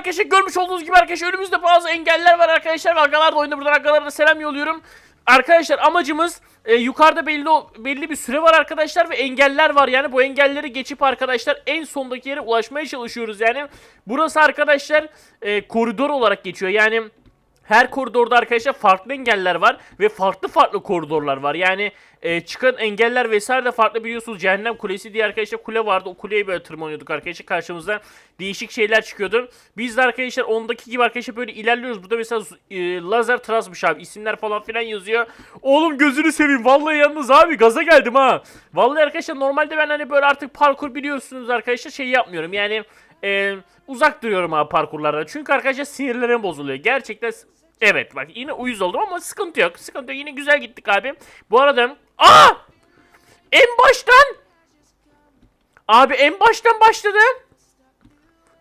arkadaşlar görmüş olduğunuz gibi arkadaşlar önümüzde bazı engeller var arkadaşlar. Ve Agalar da oyunda buradan agalara da selam yolluyorum. Arkadaşlar amacımız e, yukarıda belli belli bir süre var arkadaşlar ve engeller var yani bu engelleri geçip arkadaşlar en sondaki yere ulaşmaya çalışıyoruz yani. Burası arkadaşlar e, koridor olarak geçiyor yani her koridorda arkadaşlar farklı engeller var ve farklı farklı koridorlar var. Yani e, çıkan engeller vesaire de farklı biliyorsunuz. Cehennem Kulesi diye arkadaşlar kule vardı. O kuleye böyle tırmanıyorduk arkadaşlar. Karşımıza değişik şeyler çıkıyordu. Biz de arkadaşlar ondaki gibi arkadaşlar böyle ilerliyoruz. Burada mesela e, lazer trasmış abi. İsimler falan filan yazıyor. Oğlum gözünü seveyim. Vallahi yalnız abi gaza geldim ha. Vallahi arkadaşlar normalde ben hani böyle artık parkur biliyorsunuz arkadaşlar şey yapmıyorum. Yani e, uzak duruyorum abi parkurlardan. Çünkü arkadaşlar sinirlerim bozuluyor. Gerçekten Evet bak yine uyuz oldum ama sıkıntı yok. Sıkıntı yok. Yine güzel gittik abi. Bu arada Aa! En baştan Abi en baştan başladı.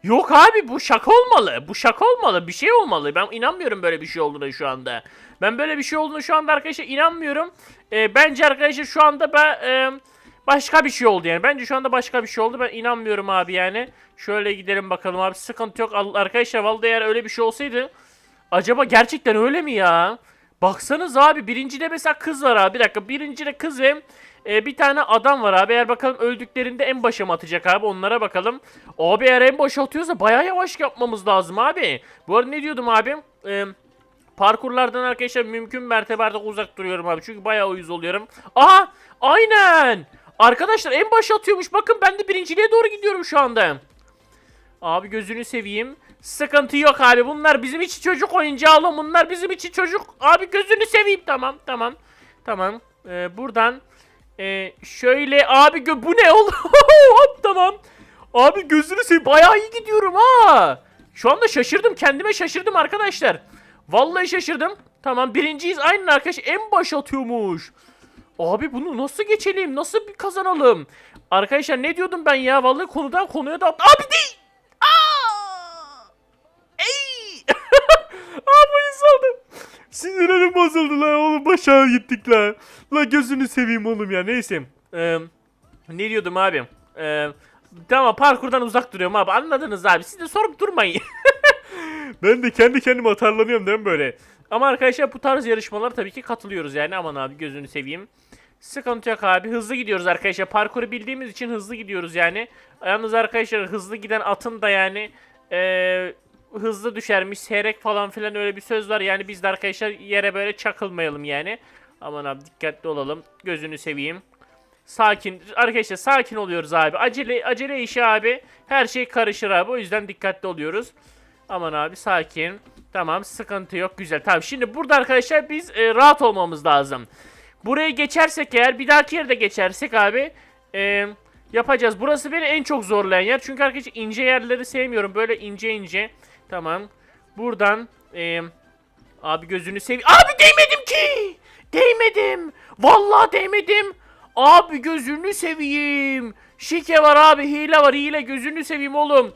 Yok abi bu şaka olmalı. Bu şaka olmalı. Bir şey olmalı. Ben inanmıyorum böyle bir şey olduğuna şu anda. Ben böyle bir şey olduğunu şu anda arkadaşlar inanmıyorum. Ee, bence arkadaşlar şu anda ben e, başka bir şey oldu yani. Bence şu anda başka bir şey oldu. Ben inanmıyorum abi yani. Şöyle gidelim bakalım abi. Sıkıntı yok. Arkadaşlar vallahi eğer öyle bir şey olsaydı Acaba gerçekten öyle mi ya? Baksanız abi birincide mesela kız var abi. Bir dakika birincide kız ve e, bir tane adam var abi. Eğer bakalım öldüklerinde en başa mı atacak abi onlara bakalım. Abi eğer en başa atıyorsa bayağı yavaş yapmamız lazım abi. Bu arada ne diyordum abi? E, parkurlardan arkadaşlar mümkün mertebe uzak duruyorum abi. Çünkü bayağı uyuz oluyorum. Aha aynen. Arkadaşlar en başa atıyormuş. Bakın ben de birinciliğe doğru gidiyorum şu anda. Abi gözünü seveyim. Sıkıntı yok abi. Bunlar bizim için çocuk oyuncağı oğlum. Bunlar bizim için çocuk. Abi gözünü seveyim. Tamam tamam. Tamam. Ee, buradan ee, şöyle abi gö bu ne oğlum? Tamam. Abi gözünü seveyim. Bayağı iyi gidiyorum ha. Şu anda şaşırdım. Kendime şaşırdım arkadaşlar. Vallahi şaşırdım. Tamam birinciyiz. Aynen arkadaş en baş atıyormuş. Abi bunu nasıl geçelim? Nasıl bir kazanalım? Arkadaşlar ne diyordum ben ya? Vallahi konudan konuya da Abi değil. Aa! Ey! Abi uyuz oldum. Sinirlerim bozuldu lan oğlum. Başa gittik lan. Lan gözünü seveyim oğlum ya. Neyse. Ee, ne diyordum abi? Ee, tamam parkurdan uzak duruyorum abi. Anladınız abi. Siz de sorup durmayın. ben de kendi kendime atarlanıyorum değil mi böyle? Ama arkadaşlar bu tarz yarışmalara tabii ki katılıyoruz yani. Aman abi gözünü seveyim. Sıkıntı yok abi. Hızlı gidiyoruz arkadaşlar. Parkuru bildiğimiz için hızlı gidiyoruz yani. Yalnız arkadaşlar hızlı giden atın da yani eee, hızlı düşermiş. Seyrek falan filan öyle bir söz var. Yani biz de arkadaşlar yere böyle çakılmayalım yani. Aman abi dikkatli olalım. Gözünü seveyim. Sakin. Arkadaşlar sakin oluyoruz abi. Acele acele işi abi. Her şey karışır abi. O yüzden dikkatli oluyoruz. Aman abi sakin. Tamam sıkıntı yok. Güzel. Tamam şimdi burada arkadaşlar biz e, rahat olmamız lazım. Burayı geçersek eğer bir dahaki yerde geçersek abi e, yapacağız. Burası beni en çok zorlayan yer. Çünkü arkadaşlar ince yerleri sevmiyorum. Böyle ince ince. Tamam. Buradan e, abi gözünü sev. Abi değmedim ki. Değmedim. Vallahi değmedim. Abi gözünü seveyim. Şike var abi hile var hile gözünü seveyim oğlum.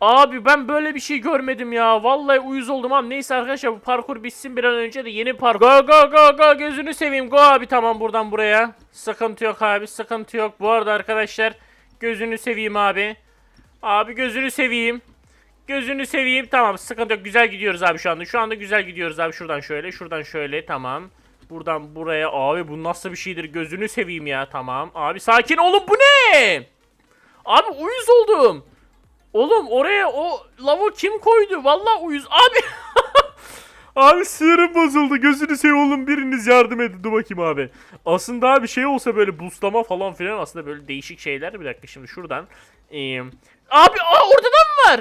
Abi ben böyle bir şey görmedim ya. Vallahi uyuz oldum abi. Neyse arkadaşlar bu parkur bitsin bir an önce de yeni parkur. Go go go go gözünü seveyim. Go abi tamam buradan buraya. Sıkıntı yok abi sıkıntı yok. Bu arada arkadaşlar gözünü seveyim abi. Abi gözünü seveyim. Gözünü seveyim. Tamam sıkıntı yok. Güzel gidiyoruz abi şu anda. Şu anda güzel gidiyoruz abi. Şuradan şöyle şuradan şöyle tamam. Buradan buraya abi bu nasıl bir şeydir gözünü seveyim ya tamam. Abi sakin olun bu ne? Abi uyuz oldum. Oğlum oraya o lavu kim koydu? Vallahi uyuz. Abi. abi sinirim bozuldu. Gözünü seveyim oğlum biriniz yardım edin. Dur bakayım abi. Aslında abi şey olsa böyle boostlama falan filan aslında böyle değişik şeyler. Bir dakika şimdi şuradan. Ee, abi aa, orada da mı var?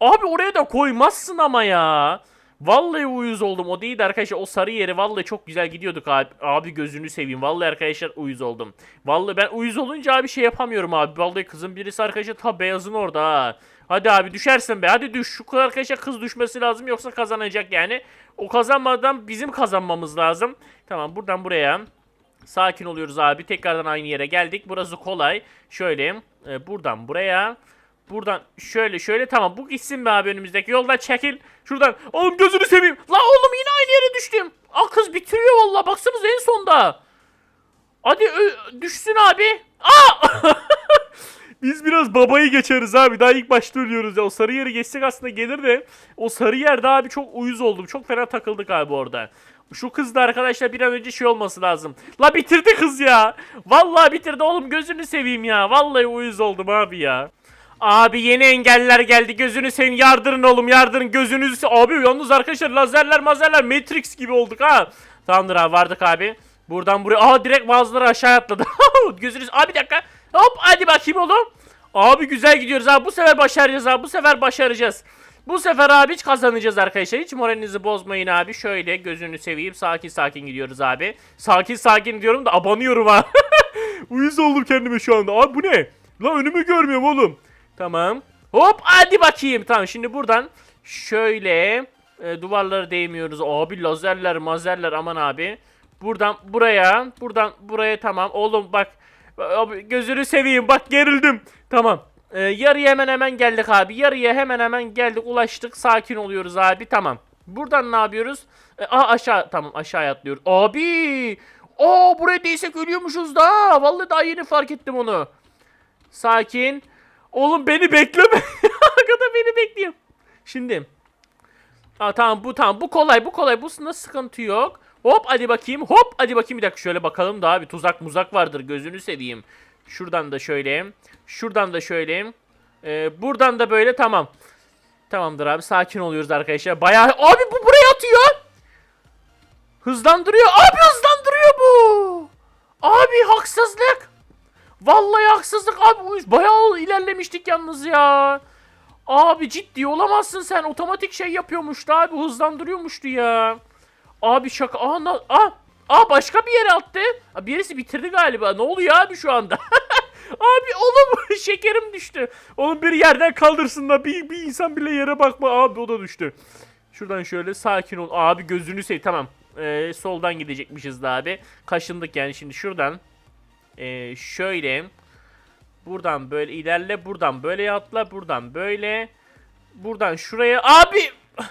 Abi oraya da koymazsın ama ya. Vallahi uyuz oldum. O değil de arkadaşlar o sarı yeri vallahi çok güzel gidiyorduk abi. Abi gözünü seveyim. Vallahi arkadaşlar uyuz oldum. Vallahi ben uyuz olunca abi şey yapamıyorum abi. Vallahi kızın birisi arkadaşlar ta beyazın orada ha. Hadi abi düşersin be. Hadi düş. Şu kadar arkadaşlar kız düşmesi lazım yoksa kazanacak yani. O kazanmadan bizim kazanmamız lazım. Tamam buradan buraya. Sakin oluyoruz abi. Tekrardan aynı yere geldik. Burası kolay. Şöyle e, buradan buraya. Buradan şöyle şöyle tamam bu gitsin be abi önümüzdeki yoldan çekil. Şuradan oğlum gözünü seveyim. La oğlum yine aynı yere düştüm. Aa kız bitiriyor valla baksanıza en sonda. Hadi düşsün abi. Aa! Biz biraz babayı geçeriz abi. Daha ilk başta ölüyoruz ya. O sarı yeri geçsek aslında gelir de o sarı yerde abi çok uyuz oldum. Çok fena takıldık abi orada. Şu kız da arkadaşlar bir an önce şey olması lazım. La bitirdi kız ya. Vallahi bitirdi oğlum gözünü seveyim ya. Vallahi uyuz oldum abi ya. Abi yeni engeller geldi. Gözünü seveyim. Yardırın oğlum yardırın. Gözünüzü Abi yalnız arkadaşlar lazerler mazerler Matrix gibi olduk ha. Tamamdır abi vardık abi. Buradan buraya. Aha direkt bazıları aşağı atladı. Gözünüz. Abi bir dakika. Hop hadi bakayım oğlum. Abi güzel gidiyoruz abi. Bu sefer başaracağız abi. Bu sefer başaracağız. Bu sefer abi hiç kazanacağız arkadaşlar. Hiç moralinizi bozmayın abi. Şöyle gözünü seveyim. Sakin sakin gidiyoruz abi. Sakin sakin diyorum da abanıyorum ha. Uyuz oldum kendime şu anda. Abi bu ne? La önümü görmüyorum oğlum. Tamam. Hop hadi bakayım. Tamam şimdi buradan şöyle e, duvarlara değmiyoruz. Abi lazerler mazerler aman abi. Buradan buraya buradan buraya tamam. Oğlum bak abi, gözünü seveyim bak gerildim. Tamam. E, yarıya hemen hemen geldik abi. Yarıya hemen hemen geldik ulaştık. Sakin oluyoruz abi tamam. Buradan ne yapıyoruz? E, aa aşağı tamam aşağı atlıyoruz. Abi! Aa buraya değsek ölüyormuşuz da. Vallahi daha yeni fark ettim onu. Sakin. Oğlum beni bekleme. Arkada beni bekliyor. Şimdi. Aa, tamam bu tamam bu kolay bu kolay. Bunda sıkıntı yok. Hop hadi bakayım. Hop hadi bakayım bir dakika şöyle bakalım da abi tuzak muzak vardır gözünü seveyim. Şuradan da şöyle. Şuradan da şöyle. Ee, buradan da böyle tamam. Tamamdır abi sakin oluyoruz arkadaşlar. Bayağı abi bu buraya atıyor. Hızlandırıyor. Abi hızlandırıyor bu. Abi haksızlık. Vallahi haksızlık abi. Bayağı ilerlemiştik yalnız ya. Abi ciddi olamazsın sen. Otomatik şey yapıyormuştu abi. Hızlandırıyormuştu ya. Abi şaka. Aa, na- aa, aa başka bir yere attı. Aa, birisi bitirdi galiba. Ne oluyor abi şu anda? abi oğlum şekerim düştü. Oğlum bir yerden kaldırsın da bir, bir insan bile yere bakma. Abi o da düştü. Şuradan şöyle sakin ol. Abi gözünü sev. Tamam. Ee, soldan gidecekmişiz de abi. Kaşındık yani şimdi şuradan. Ee, şöyle. Buradan böyle ilerle. Buradan böyle atla. Buradan böyle. Buradan şuraya. Abi!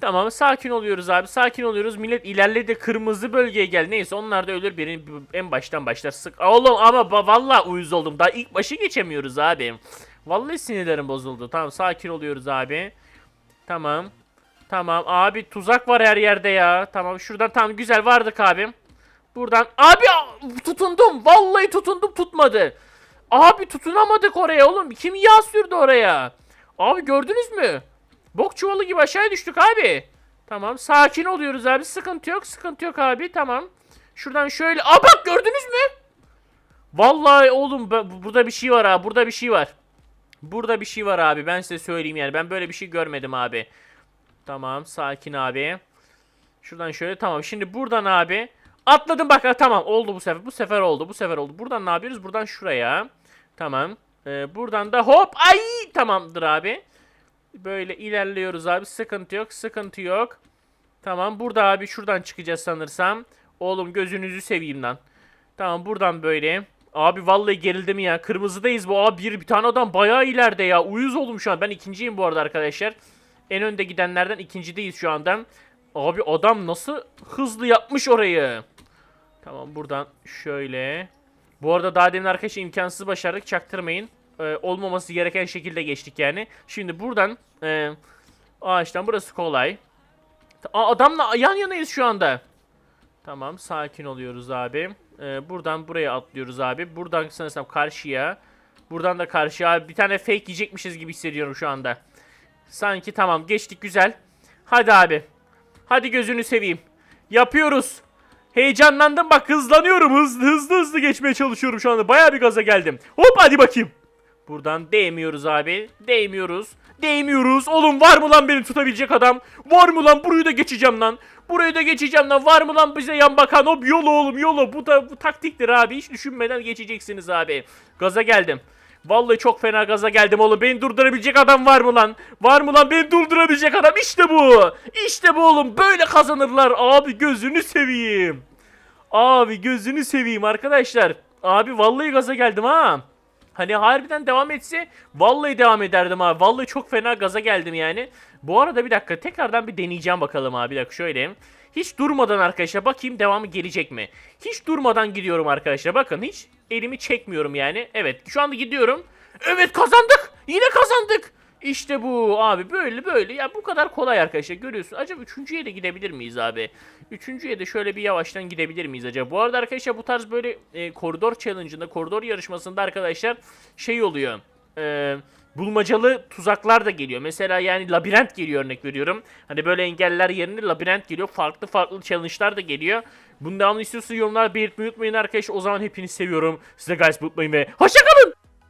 Tamam sakin oluyoruz abi. Sakin oluyoruz. Millet ilerledi kırmızı bölgeye gel. Neyse onlar da ölür. Benim en baştan başlar. Sık. Oğlum ama vallahi uyuz oldum. Daha ilk başı geçemiyoruz abi. Vallahi sinirlerim bozuldu. Tamam sakin oluyoruz abi. Tamam. Tamam abi tuzak var her yerde ya. Tamam şuradan tamam güzel vardık abim. Buradan abi tutundum. Vallahi tutundum tutmadı. Abi tutunamadık oraya oğlum. Kim yağ sürdü oraya? Abi gördünüz mü? Bok çuvalı gibi aşağıya düştük abi. Tamam sakin oluyoruz abi. Sıkıntı yok sıkıntı yok abi tamam. Şuradan şöyle. Aa bak gördünüz mü? Vallahi oğlum bu- bu- burada bir şey var abi. Burada bir şey var. Burada bir şey var abi. Ben size söyleyeyim yani. Ben böyle bir şey görmedim abi. Tamam sakin abi. Şuradan şöyle tamam. Şimdi buradan abi. Atladım bak tamam oldu bu sefer. Bu sefer oldu. Bu sefer oldu. Buradan ne yapıyoruz? Buradan şuraya. Tamam. Ee, buradan da hop. Ay tamamdır abi. Böyle ilerliyoruz abi. Sıkıntı yok. Sıkıntı yok. Tamam. Burada abi şuradan çıkacağız sanırsam. Oğlum gözünüzü seveyim lan. Tamam buradan böyle. Abi vallahi gerildim ya. Kırmızıdayız bu. Abi bir, bir tane adam bayağı ileride ya. Uyuz oldum şu an. Ben ikinciyim bu arada arkadaşlar. En önde gidenlerden ikincideyiz şu anda. Abi adam nasıl hızlı yapmış orayı. Tamam buradan şöyle. Bu arada daha demin arkadaşlar imkansız başardık. Çaktırmayın. Ee, olmaması gereken şekilde geçtik yani. Şimdi buradan e, ağaçtan burası kolay. Aa, adamla yan yanayız şu anda. Tamam sakin oluyoruz abi. Ee, buradan buraya atlıyoruz abi. Buradan sanırsam karşıya. Buradan da karşıya. Bir tane fake yiyecekmişiz gibi hissediyorum şu anda. Sanki tamam geçtik güzel. Hadi abi. Hadi gözünü seveyim. Yapıyoruz. Heyecanlandım bak hızlanıyorum. Hızlı hızlı hızlı geçmeye çalışıyorum şu anda. Bayağı bir gaza geldim. Hop hadi bakayım. Buradan değmiyoruz abi. Değmiyoruz. Değmiyoruz. Oğlum var mı lan beni tutabilecek adam? Var mı lan? Burayı da geçeceğim lan. Burayı da geçeceğim lan. Var mı lan bize yan bakan? Hop yolu oğlum yolu. Bu da bu taktiktir abi. Hiç düşünmeden geçeceksiniz abi. Gaza geldim. Vallahi çok fena gaza geldim oğlum. Beni durdurabilecek adam var mı lan? Var mı lan beni durdurabilecek adam? İşte bu. İşte bu oğlum. Böyle kazanırlar. Abi gözünü seveyim. Abi gözünü seveyim arkadaşlar. Abi vallahi gaza geldim ha. Hani harbiden devam etse vallahi devam ederdim abi. Vallahi çok fena gaza geldim yani. Bu arada bir dakika tekrardan bir deneyeceğim bakalım abi. Bir dakika şöyle. Hiç durmadan arkadaşlar bakayım devamı gelecek mi? Hiç durmadan gidiyorum arkadaşlar. Bakın hiç elimi çekmiyorum yani. Evet şu anda gidiyorum. Evet kazandık. Yine kazandık. İşte bu abi böyle böyle ya bu kadar kolay arkadaşlar görüyorsun. Acaba üçüncüye de gidebilir miyiz abi? Üçüncüye de şöyle bir yavaştan gidebilir miyiz acaba? Bu arada arkadaşlar bu tarz böyle e, koridor challenge'ında koridor yarışmasında arkadaşlar şey oluyor. E, bulmacalı tuzaklar da geliyor. Mesela yani labirent geliyor örnek veriyorum. Hani böyle engeller yerine labirent geliyor. Farklı farklı challenge'lar da geliyor. Bunu devamlı istiyorsanız yorumlar belirtmeyi unutmayın arkadaşlar. O zaman hepinizi seviyorum. Size guys unutmayın ve hoşçakalın.